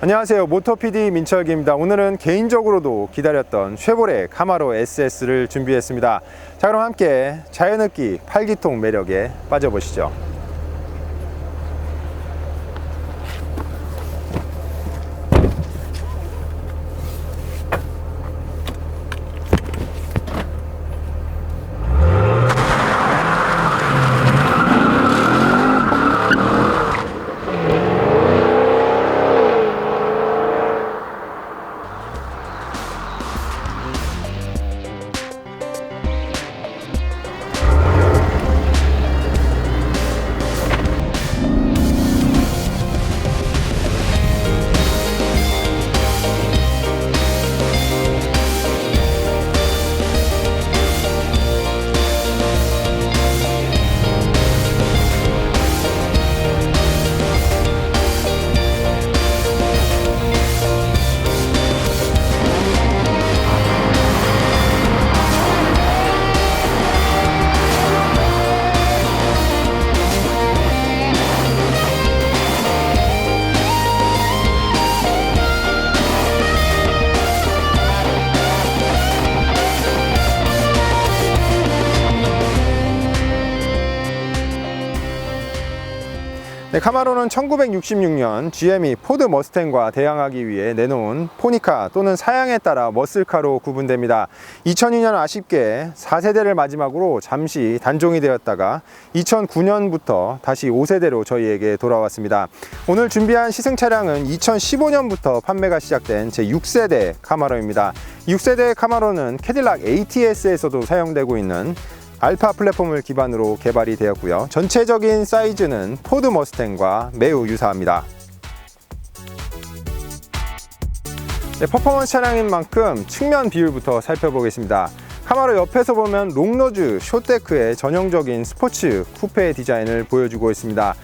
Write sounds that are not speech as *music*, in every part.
안녕하세요. 모토PD 민철기입니다. 오늘은 개인적으로도 기다렸던 쉐보레 카마로 SS를 준비했습니다. 자, 그럼 함께 자연흡기 8기통 매력에 빠져보시죠. 네, 카마로는 1966년 GM이 포드 머스탱과 대항하기 위해 내놓은 포니카 또는 사양에 따라 머슬카로 구분됩니다. 2002년 아쉽게 4세대를 마지막으로 잠시 단종이 되었다가 2009년부터 다시 5세대로 저희에게 돌아왔습니다. 오늘 준비한 시승 차량은 2015년부터 판매가 시작된 제 6세대 카마로입니다. 6세대 카마로는 캐딜락 ATS에서도 사용되고 있는 알파 플랫폼을 기반으로 개발이 되었고요. 전체적인 사이즈는 포드 머스탱과 매우 유사합니다. 네, 퍼포먼스 차량인 만큼 측면 비율부터 살펴보겠습니다. 카마로 옆에서 보면 롱노즈 숏데크의 전형적인 스포츠 쿠페 디자인을 보여주고 있습니다.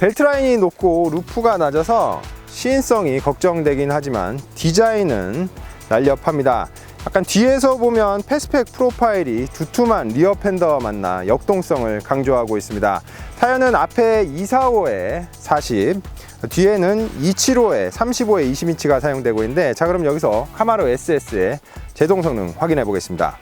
벨트 라인이 높고 루프가 낮아서 시인성이 걱정되긴 하지만 디자인은 날렵합니다. 약간 뒤에서 보면 패스팩 프로파일이 두툼한 리어 팬더와 만나 역동성을 강조하고 있습니다. 타이어는 앞에 245에 40, 뒤에는 275에 35에 20인치가 사용되고 있는데 자 그럼 여기서 카마로 SS의 제동 성능 확인해 보겠습니다.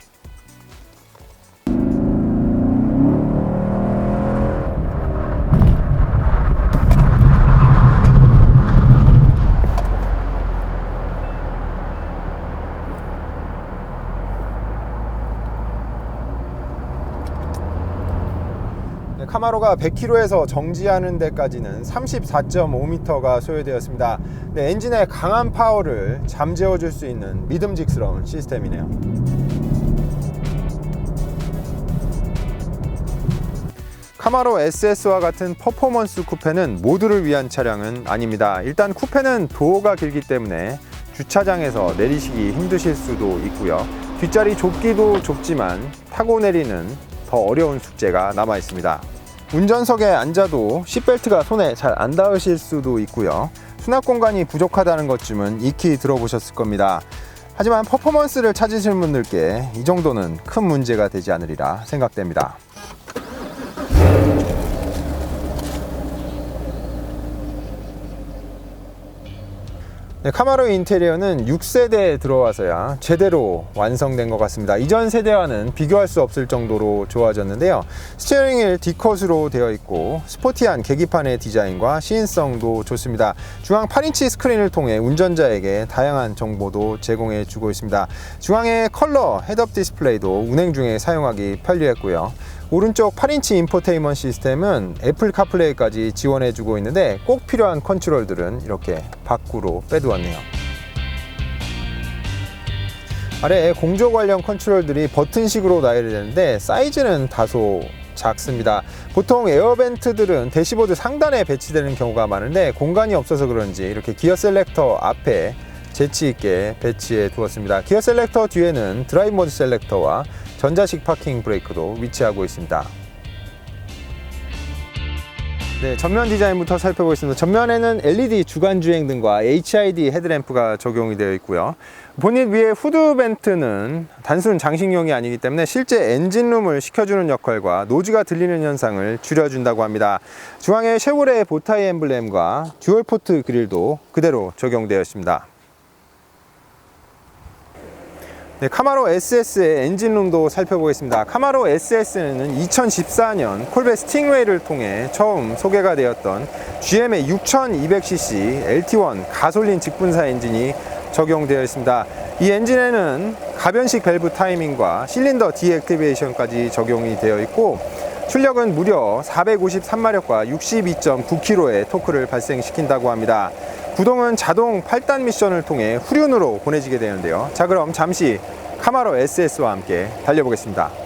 카마로가 100km에서 정지하는 데까지는 34.5m가 소요되었습니다. 네, 엔진의 강한 파워를 잠재워 줄 수 있는 믿음직스러운 시스템이네요. 카마로 SS와 같은 퍼포먼스 쿠페는 모두를 위한 차량은 아닙니다. 일단 쿠페는 도어가 길기 때문에 주차장에서 내리시기 힘드실 수도 있고요. 뒷자리 좁기도 좁지만 타고 내리는 더 어려운 숙제가 남아 있습니다. 운전석에 앉아도 시벨트가 손에 잘 안 닿으실 수도 있고요. 수납 공간이 부족하다는 것쯤은 익히 들어보셨을 겁니다. 하지만 퍼포먼스를 찾으실 분들께 이 정도는 큰 문제가 되지 않으리라 생각됩니다. 네, 카마로 인테리어는 6세대에 들어와서야 제대로 완성된 것 같습니다. 이전 세대와는 비교할 수 없을 정도로 좋아졌는데요. 스티어링 휠 D컷으로 되어 있고 스포티한 계기판의 디자인과 시인성도 좋습니다. 중앙 8인치 스크린을 통해 운전자에게 다양한 정보도 제공해 주고 있습니다. 중앙의 컬러 헤드업 디스플레이도 운행 중에 사용하기 편리했고요. 오른쪽 8인치 인포테인먼트 시스템은 애플 카플레이까지 지원해주고 있는데 꼭 필요한 컨트롤들은 이렇게 밖으로 빼두었네요. 아래에 공조 관련 컨트롤들이 버튼식으로 나열이 되는데 사이즈는 다소 작습니다. 보통 에어벤트들은 대시보드 상단에 배치되는 경우가 많은데 공간이 없어서 그런지 이렇게 기어 셀렉터 앞에 재치 있게 배치해 두었습니다. 기어 셀렉터 뒤에는 드라이브 모드 셀렉터와 전자식 파킹 브레이크도 위치하고 있습니다. 네, 전면 디자인부터 살펴보겠습니다. 전면에는 LED 주간 주행 등과 HID 헤드램프가 적용이 되어 있고요. 본닛 위에 후드 벤트는 단순 장식용이 아니기 때문에 실제 엔진룸을 식혀주는 역할과 노즈가 들리는 현상을 줄여준다고 합니다. 중앙에 쉐보레 보타이 엠블렘과 듀얼 포트 그릴도 그대로 적용되어 있습니다. 네, 카마로 SS의 엔진룸도 살펴보겠습니다. 카마로 SS는 2014년 콜베 스팅웨이를 통해 처음 소개가 되었던 GM의 6200cc LT1 가솔린 직분사 엔진이 적용되어 있습니다. 이 엔진에는 가변식 밸브 타이밍과 실린더 디액티베이션까지 적용이 되어 있고 출력은 무려 453마력과 62.9kg의 토크를 발생시킨다고 합니다. 구동은 자동 8단 미션을 통해 후륜으로 보내지게 되는데요. 자, 그럼 잠시 카마로 SS와 함께 달려보겠습니다.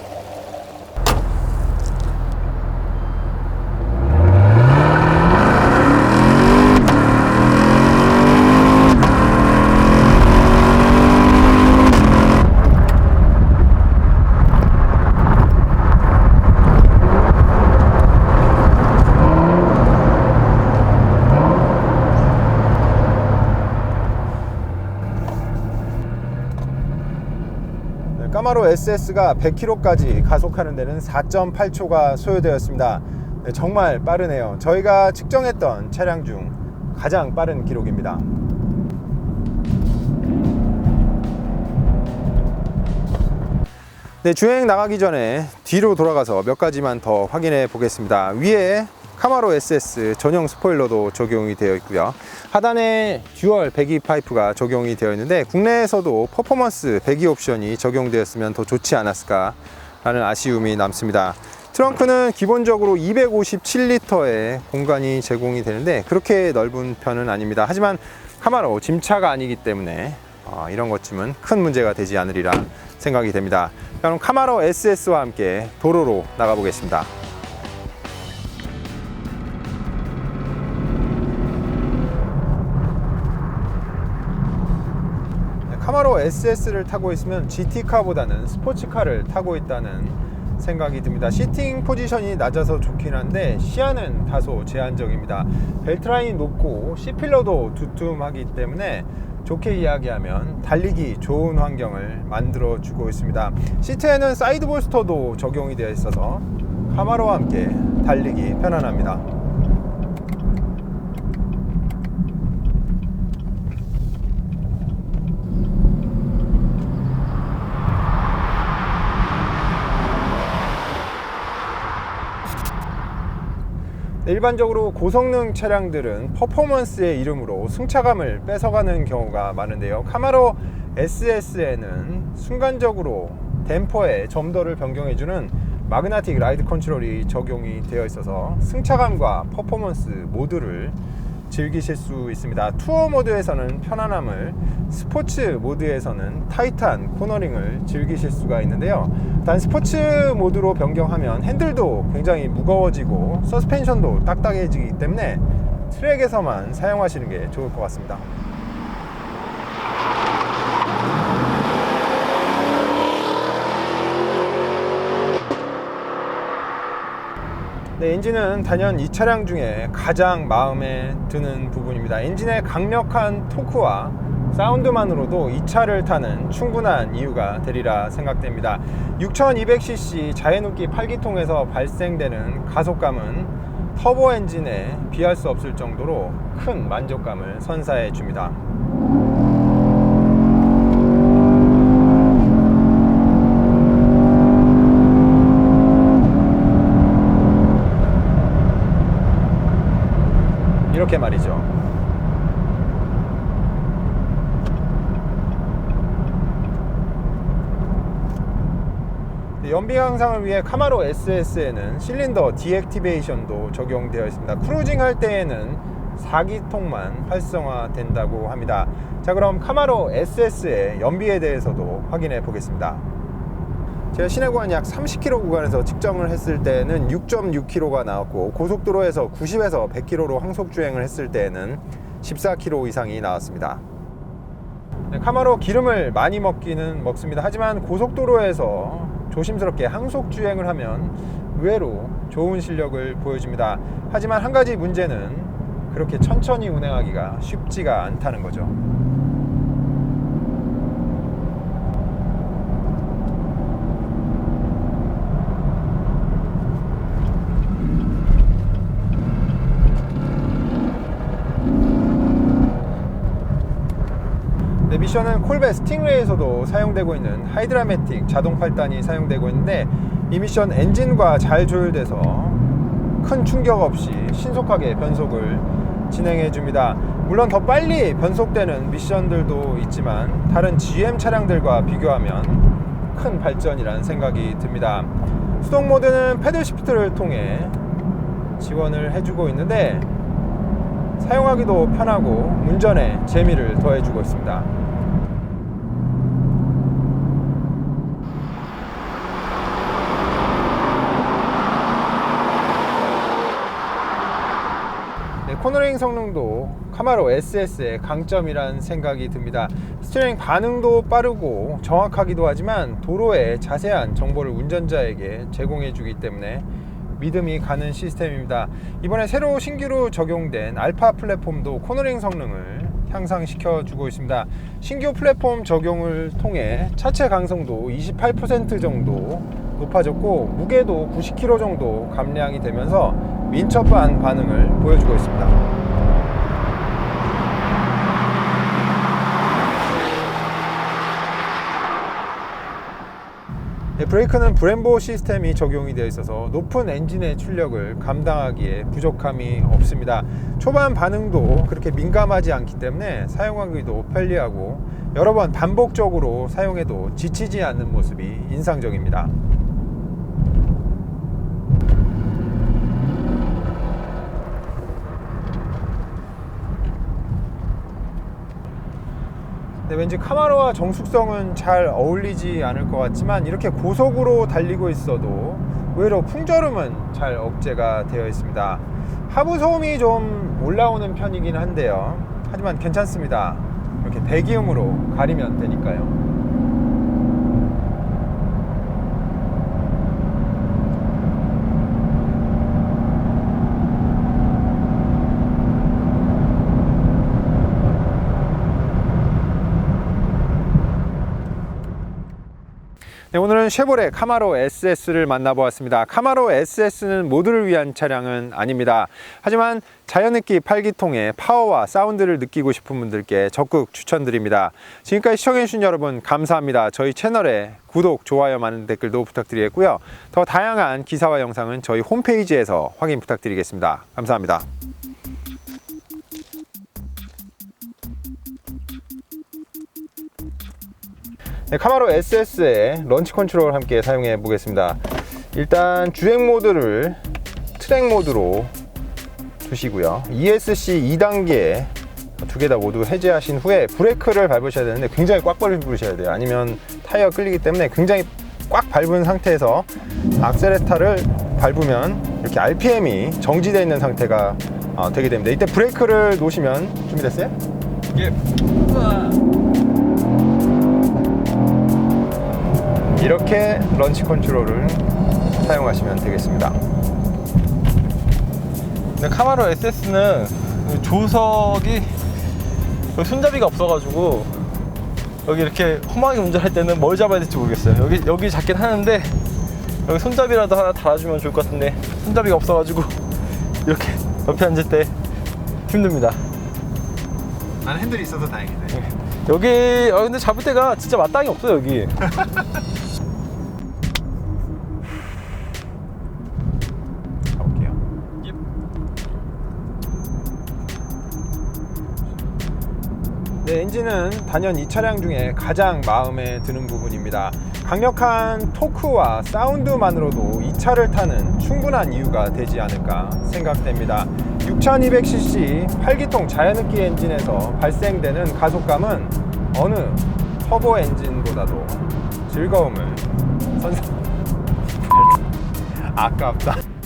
SS가 100km까지 가속하는 데는 4.8초가 소요되었습니다. 네, 정말 빠르네요. 저희가 측정했던 차량 중 가장 빠른 기록입니다. 네, 주행 나가기 전에 뒤로 돌아가서 몇 가지만 더 확인해 보겠습니다. 위에 카마로 SS 전용 스포일러도 적용이 되어 있고요. 하단에 듀얼 배기 파이프가 적용이 되어 있는데 국내에서도 퍼포먼스 배기 옵션이 적용되었으면 더 좋지 않았을까 라는 아쉬움이 남습니다. 트렁크는 기본적으로 257리터의 공간이 제공이 되는데 그렇게 넓은 편은 아닙니다. 하지만 카마로 짐차가 아니기 때문에 어, 이런 것쯤은 큰 문제가 되지 않으리라 생각이 됩니다. 그럼 카마로 SS와 함께 도로로 나가보겠습니다. SS를 타고 있으면 GT카보다는 스포츠카를 타고 있다는 생각이 듭니다. 시팅 포지션이 낮아서 좋긴 한데 시야는 다소 제한적입니다. 벨트라인이 높고 C필러도 두툼하기 때문에 좋게 이야기하면 달리기 좋은 환경을 만들어 주고 있습니다. 시트에는 사이드 볼스터도 적용이 되어 있어서 카마로와 함께 달리기 편안합니다. 일반적으로 고성능 차량들은 퍼포먼스의 이름으로 승차감을 뺏어가는 경우가 많은데요. 카마로 SS에는 순간적으로 댐퍼의 점도를 변경해주는 마그나틱 라이드 컨트롤이 적용이 되어 있어서 승차감과 퍼포먼스 모두를 즐기실 수 있습니다. 투어 모드에서는 편안함을, 스포츠 모드에서는 타이트한 코너링을 즐기실 수가 있는데요. 단 스포츠 모드로 변경하면 핸들도 굉장히 무거워지고 서스펜션도 딱딱해지기 때문에 트랙에서만 사용하시는 게 좋을 것 같습니다. 네, 엔진은 단연 이 차량 중에 가장 마음에 드는 부분입니다. 엔진의 강력한 토크와 사운드만으로도 이 차를 타는 충분한 이유가 되리라 생각됩니다. 6200cc 자해눕기 8기통에서 발생되는 가속감은 터보 엔진에 비할 수 없을 정도로 큰 만족감을 선사해 줍니다. 이렇게 말이죠. 네, 연비 향상을 위해 카마로 SS에는 실린더 디액티베이션도 적용되어 있습니다. 크루징 할 때에는 4기통만 활성화된다고 합니다. 자, 그럼 카마로 SS의 연비에 대해서도 확인해 보겠습니다. 제가 시내 구간 약 30km 구간에서 측정을 했을 때는 6.6km가 나왔고 고속도로에서 90에서 100km로 항속 주행을 했을 때는 14km 이상이 나왔습니다. 네, 카마로 기름을 많이 먹기는 먹습니다. 하지만 고속도로에서 조심스럽게 항속 주행을 하면 의외로 좋은 실력을 보여줍니다. 하지만 한 가지 문제는 그렇게 천천히 운행하기가 쉽지가 않다는 거죠. 네, 미션은 콜베 스팅레이에서도 사용되고 있는 하이드라매틱 자동 팔단이 사용되고 있는데 이 미션 엔진과 잘 조율돼서 큰 충격 없이 신속하게 변속을 진행해 줍니다. 물론 더 빨리 변속되는 미션들도 있지만 다른 GM 차량들과 비교하면 큰 발전이라는 생각이 듭니다. 수동 모드는 패들 시프트를 통해 지원을 해주고 있는데 사용하기도 편하고 운전에 재미를 더해주고 있습니다. 코너링 성능도 카마로 SS의 강점이란 생각이 듭니다. 스티어링 반응도 빠르고 정확하기도 하지만 도로의 자세한 정보를 운전자에게 제공해 주기 때문에 믿음이 가는 시스템입니다. 이번에 새로 신규로 적용된 알파 플랫폼도 코너링 성능을 향상시켜 주고 있습니다. 신규 플랫폼 적용을 통해 차체 강성도 28% 정도 높아졌고 무게도 90kg 정도 감량이 되면서 민첩한 반응을 보여주고 있습니다. 네, 브레이크는 브렘보 시스템이 적용이 되어 있어서 높은 엔진의 출력을 감당하기에 부족함이 없습니다. 초반 반응도 그렇게 민감하지 않기 때문에 사용하기도 편리하고 여러 번 반복적으로 사용해도 지치지 않는 모습이 인상적입니다. 네, 왠지 카마로와 정숙성은 잘 어울리지 않을 것 같지만 이렇게 고속으로 달리고 있어도 의외로 풍절음은 잘 억제가 되어 있습니다. 하부 소음이 좀 올라오는 편이긴 한데요. 하지만 괜찮습니다. 이렇게 배기음으로 가리면 되니까요. 네, 오늘은 쉐보레 카마로 SS를 만나보았습니다. 카마로 SS는 모두를 위한 차량은 아닙니다. 하지만 자연느끼 8기통의 파워와 사운드를 느끼고 싶은 분들께 적극 추천드립니다. 지금까지 시청해주신 여러분 감사합니다. 저희 채널에 구독, 좋아요, 많은 댓글도 부탁드리겠고요. 더 다양한 기사와 영상은 저희 홈페이지에서 확인 부탁드리겠습니다. 감사합니다. 네, 카마로 SS의 런치 컨트롤 함께 사용해 보겠습니다. 일단 주행 모드를 트랙 모드로 두시고요. ESC 2단계 두 개 다 모두 해제하신 후에 브레이크를 밟으셔야 되는데 굉장히 꽉 밟으셔야 돼요. 아니면 타이어가 끌리기 때문에 굉장히 꽉 밟은 상태에서 악셀레타를 밟으면 이렇게 RPM이 정지되어 있는 상태가 어, 되게 됩니다. 이때 브레이크를 놓으시면 준비됐어요? 예. 이렇게 런치 컨트롤을 사용하시면 되겠습니다. 근데 카마로 SS는 조석이 손잡이가 없어가지고 여기 이렇게 험하게 운전할 때는 뭘 잡아야 될지 모르겠어요. 여기 여기 잡긴 하는데 여기 손잡이라도 하나 달아주면 좋을 것 같은데 손잡이가 없어가지고 이렇게 옆에 앉을 때 힘듭니다. 난 핸들이 있어서 다행이네. 여기 아 근데 잡을 때가 진짜 마땅히 없어요 여기. *laughs* 엔진은 단연 이 차량 중에 가장 마음에 드는 부분입니다. 강력한 토크와 사운드만으로도 이 차를 타는 충분한 이유가 되지 않을까 생각됩니다. 6200cc 8기통 자연흡기 엔진에서 발생되는 가속감은 어느 터보 엔진보다도 즐거움을 선사. *laughs* 아깝다.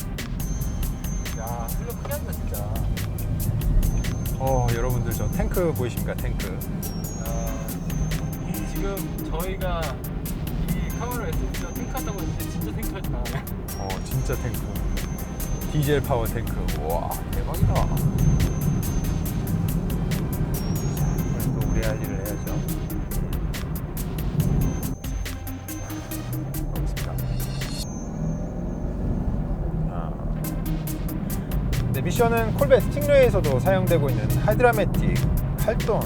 어 여러분들 저 탱크 보이십니까? 탱크. 아, 지금 저희가 이 카메라 SS가 탱크하다고 했는데 진짜 탱크하진 않아요. 어 진짜 탱크. 디젤 파워 탱크. 와 대박이다. 또 우리 할 일을 해야죠 미션은 콜벳 스팅레이에서도 사용되고 있는 하이드라매틱 활동